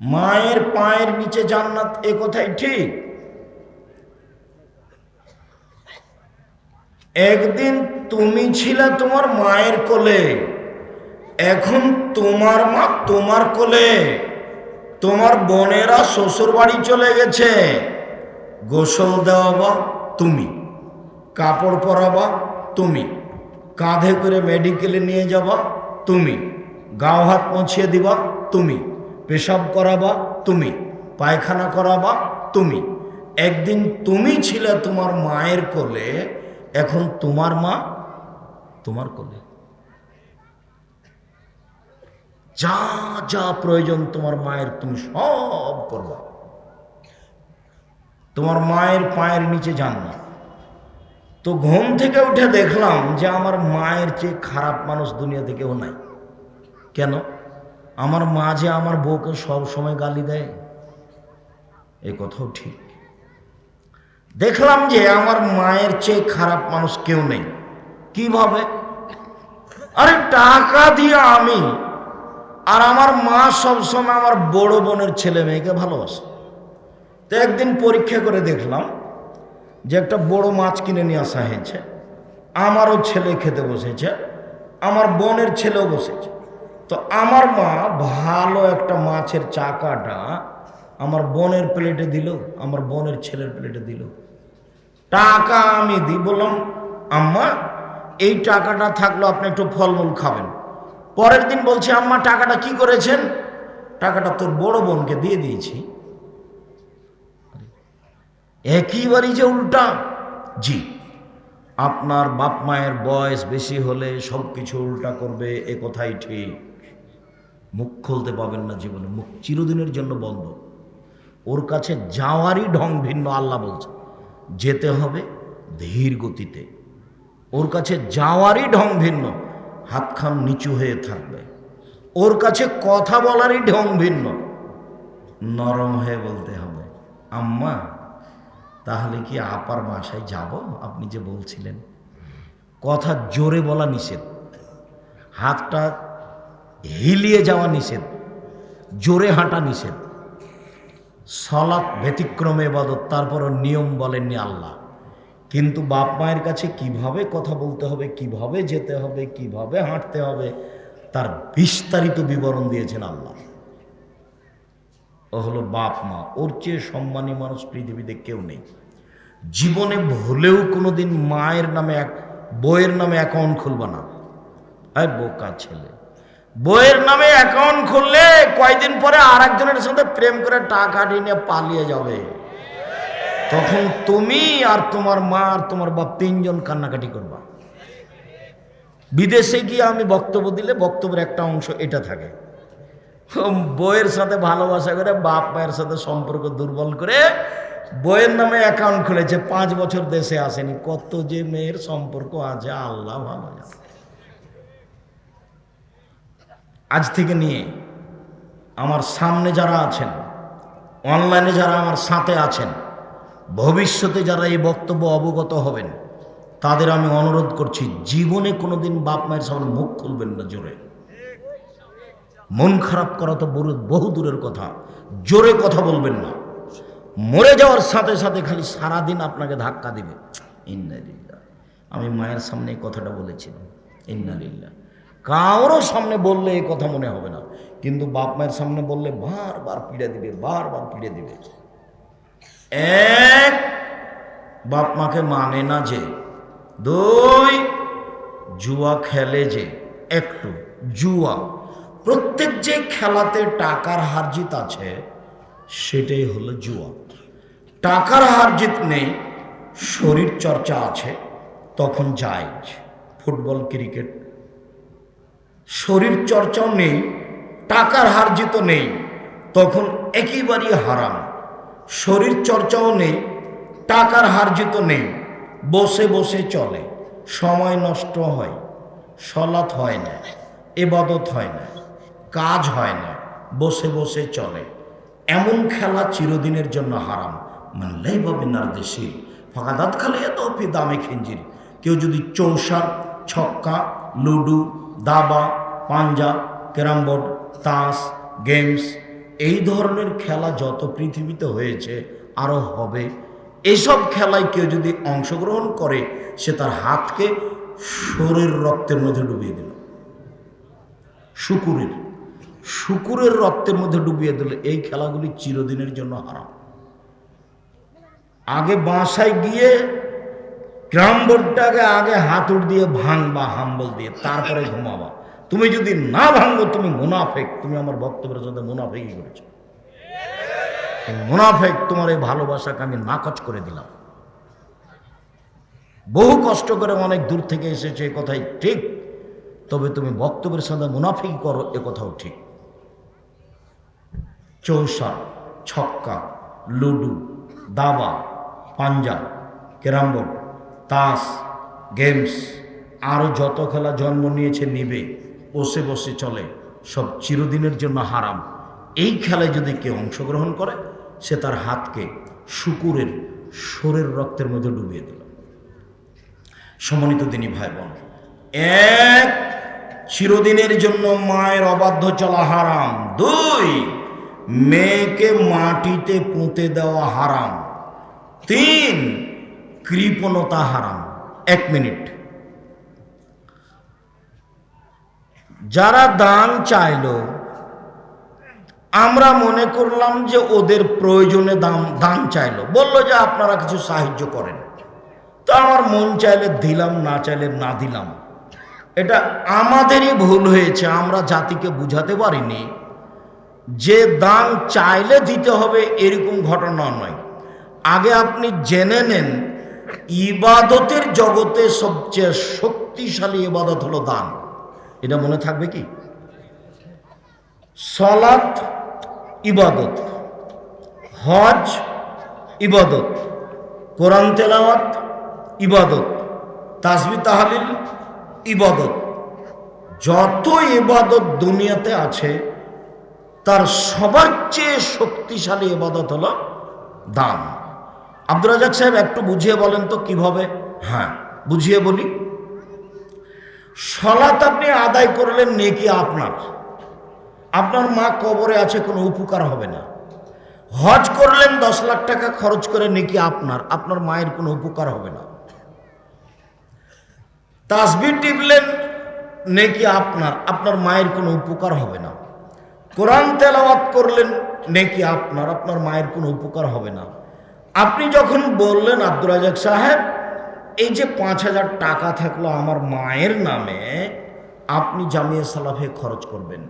মায়ের পায়ের নিচে জান্নাত এ কথাই ঠিক। একদিন তুমি ছিলে তোমার মায়ের কোলে, এখন তোমার মা তোমার কোলে। তোমার বোনেরা শ্বশুর বাড়ি চলে গেছে, গোসল দেওয়াবা তুমি, কাপড় পরাবা তুমি, কাঁধে করে মেডিকেলে নিয়ে যাবা তুমি, গাও হাত পৌঁছিয়ে দিবা তুমি। পেশাব করাবা তুমি, পায়খানা করাবা তুমি। একদিন তুমি ছিলে তোমার মায়ের কোলে, এখন তোমার মা তোমার কোলে। যা যা প্রয়োজন তোমার মায়ের তুমি সব করবা। তোমার মায়ের পায়ের নিচে যান না। তো ঘুম থেকে উঠে দেখলাম যে আমার মায়ের চেয়ে খারাপ মানুষ দুনিয়াতে কেউ নাই। কেন? আমার মা যে আমার বউকে সব সময় গালি দেয়, এ কথাও ঠিক। দেখলাম যে আমার মায়ের চেয়ে খারাপ মানুষ কেউ নেই। কীভাবে? আরে টাকা দিয়ে আমি। আর আমার মা সবসময় আমার বড় বোনের ছেলে মেয়েকে ভালোবাসে। তো একদিন পরীক্ষা করে দেখলাম যে একটা বড় মাছ কিনে নিয়ে আসা হয়েছে। আমারও ছেলে খেতে বসেছে, আমার বোনের ছেলেও বসেছে। তো আমার মা ভালো একটা মাছের চাকাটা আমার বোনের প্লেটে দিল, আমার বোনের ছেলের প্লেটে দিল। টাকা আমি দিই বললাম, আম্মা, এই টাকাটা থাকল, আপনি একটু ফলমূল খাবেন। পরের দিন বলছি, আম্মা, টাকাটা কি করেছেন? টাকাটা তোর বড় বোনকে দিয়ে দিয়েছি। একইবারই যে উল্টা? জি, আপনার বাপ মায়ের বয়স বেশি হলে সব কিছু উল্টা করবে, এ কথাই ঠিক। মুখ খুলতে পাবেন না জীবনে, মুখ চিরদিনের জন্য বন্ধ। ওর কাছে যাওয়ারই ঢং ভিন্ন, আল্লাহ বলছে যেতে হবে ধীর গতিতে। ওর কাছে যাওয়ারই ঢং ভিন্ন হাতখান নিচু হয়ে থাকবে। ওর কাছে কথা বলারই ঢং ভিন্ন, নরম হয়ে বলতে হবে, আম্মা, তাহলে কি আপার বাসায় যাব? আপনি যে বলছিলেন। কথা জোরে বলা নিষেধ। হাতটা হিলিয়ে যাওয়া নিষেধ, জোরে হাঁটা নিষেধ। সলাৎ ব্যতিক্রমে এবাদত তারপরও নিয়ম বলেননি আল্লাহ। কিন্তু বাপ মায়ের কাছে কীভাবে কথা বলতে হবে, কীভাবে যেতে হবে, কীভাবে হাঁটতে হবে, তার বিস্তারিত বিবরণ দিয়েছেন আল্লাহ। ও হলো বাপ মা, ওর চেয়ে সম্মানী মানুষ পৃথিবীতে কেউ নেই। জীবনে ভুলেও কোনোদিন মায়ের নামে এক বইয়ের নামে অ্যাকাউন্ট খুলবে না। এই বোকা ছেলে। বইয়ের নামে অ্যাকাউন্ট খুললে কয়দিন পরে আর একজনের সাথে প্রেম করে টাকা নিয়ে পালিয়ে যাবে। তখন তুমি আর তোমার মা আর তোমার বাপ তিনজন কান্নাকাটি করবা। বিদেশে গিয়ে আমি বক্তব্য দিলে বক্তব্যের একটা অংশ এটা থাকে। বইয়ের সাথে ভালোবাসা করে বাপ মায়ের সাথে সম্পর্ক দুর্বল করে বইয়ের নামে অ্যাকাউন্ট খুলেছে, পাঁচ বছর দেশে আসেনি। কত যে মেয়ের সম্পর্ক আছে, আল্লাহ ভালো জানে। আজ থেকে নিয়ে আমার সামনে যারা আছেন, অনলাইনে যারা আমার সাথে আছেন, ভবিষ্যতে যারা এই বক্তব্য অবগত হবেন, তাদের আমি অনুরোধ করছি, জীবনে কোনোদিন বাপ মায়ের সামনে মুখ খুলবেন না জোরে। মন খারাপ করা তো বহু দূরের কথা, জোরে কথা বলবেন না। মরে যাওয়ার সাথে সাথে খালি সারাদিন আপনাকে ধাক্কা দিবে। ইন্নালিল্লাহ আমি মায়ের সামনে এই কথাটা বলেছিলাম ইন্নালিল্লাহ কারোর সামনে বললে এই কথা মনে হবে না। কিন্তু বাপ মায়ের সামনে বললে বারবার পিড়ে দিবে, বারবার পিড়ে দিবে। এক, বাপ মাকে মানে না যে। দুই, জুয়া খেলে যে। একটু, জুয়া। প্রত্যেক যে খেলাতে টাকার হারজিত আছে, সেটাই হলো জুয়া। টাকার হারজিত নেই শরীর চর্চা আছে, তখন যায়। ফুটবল, ক্রিকেট শরীর চর্চাও নেই, টাকার হারজিত নেই, তখন একেবারেই হারাম। শরীর চর্চাও নেই, টাকার হারজিত নেই, বসে বসে চলে, সময় নষ্ট হয়, সলাৎ হয় না, এবাদত হয় না, কাজ হয় না, বসে বসে চলে। এমন খেলা চিরদিনের জন্য হারাম। মানলেই পাবে নারদেশির ফাঁকাদাত খালে এত দামে খেঞ্জির কেউ যদি চৌসার, ছক্কা, লুডু দাবা, পাঞ্জা, ক্যারাম বোর্ড, তাস, গেমস, এই ধরনের খেলা যত পৃথিবীতে হয়েছে আরও হবে। এসব খেলায় কেউ যদি অংশগ্রহণ করে, সে তার হাতকে শরীর রক্তের মধ্যে ডুবিয়ে দিল। শুকুরের। শুকুরের রক্তের মধ্যে ডুবিয়ে দিলে এই খেলাগুলি চিরদিনের জন্য হারাম। আগে বাসায় গিয়ে ক্রাম বোর্ডটাকে আগে হাতুড় দিয়ে ভাঙবা, হাম্বল দিয়ে, তারপরে ঘুমাবা। তুমি যদি না ভাঙবো তুমি মুনাফেক। তুমি আমার বক্তব্যের সাথে মুনাফেকই করেছ। মুনাফেক, তোমার এই ভালোবাসাকে আমি নাকচ করে দিলাম। বহু কষ্ট করে অনেক দূর থেকে এসেছে এ কথাই ঠিক, তবে তুমি বক্তব্যের সাথে মুনাফিক করো, এ কথাও ঠিক। চৌসা, ছক্কা, লুডু, দাবা, পাঞ্জা ক্যারামবোর্ড তাস, গেমস আরও যত খেলা জন্ম নিয়েছে নিবে বসে বসে চলে, সব চিরদিনের জন্য হারাম। এই খেলায় যদি কেউ অংশগ্রহণ করে, সে তার হাতকে শুকুরের, শরীর রক্তের মধ্যে ডুবিয়ে দিল। সমন্বিত দিনী ভাই বোন এক, চিরদিনের জন্য মায়ের অবাধ্য চলা হারাম। দুই, মেয়েকে মাটিতে পুঁতে দেওয়া হারাম। তিন কৃপণতা হারাম। এক মিনিট। যারা দান চাইলো, আমরা মনে করলাম যে ওদের প্রয়োজনে দাম, দান চাইলো। বলল যে আপনারা কিছু সাহায্য করেন। তো আমার মন চাইলে দিলাম, না চাইলে না দিলাম। এটা আমাদেরই ভুল হয়েছে, আমরা জাতিকে বুঝাতে পারিনি। যে দান চাইলে দিতে হবে, এরকম ঘটনা নয়। আগে আপনি জেনে নেন ইবাদতের জগতে সবচেয়ে শক্তিশালী ইবাদত হলো দান। এটা মনে থাকবে কি? সলাত ইবাদত, হজ ইবাদত, কোরআন তেলাওয়াত ইবাদত, তাসবি তাহালিল ইবাদত। যত ইবাদত দুনিয়াতে আছে, তার সবার চেয়ে শক্তিশালী ইবাদত হলো দান। আব্দুর রাজাক সাহেব একটু বুঝিয়ে বলেন তো কীভাবে? হ্যাঁ। বুঝিয়ে বলি। সলাত আপনি আদায় করলেন নেকি আপনার? আপনার মা কবরে আছে কোনো উপকার হবে না। হজ করলেন দশ লাখ টাকা খরচ করে নেকি আপনার আপনার মায়ের কোনো উপকার হবে না। তাসবি টিপলেন নেকি আপনার আপনার মায়ের কোনো উপকার হবে না। কোরআন তেলাওয়াত করলেন নেকি আপনার আপনার মায়ের কোনো উপকার হবে না। আপনি যখন বললেন আব্দুল রাজাক সাহেব, এই যে পাঁচ হাজার টাকা থাকল আমার মায়ের নামে, আপনি জামিয়া সালাফে খরচ করবেন।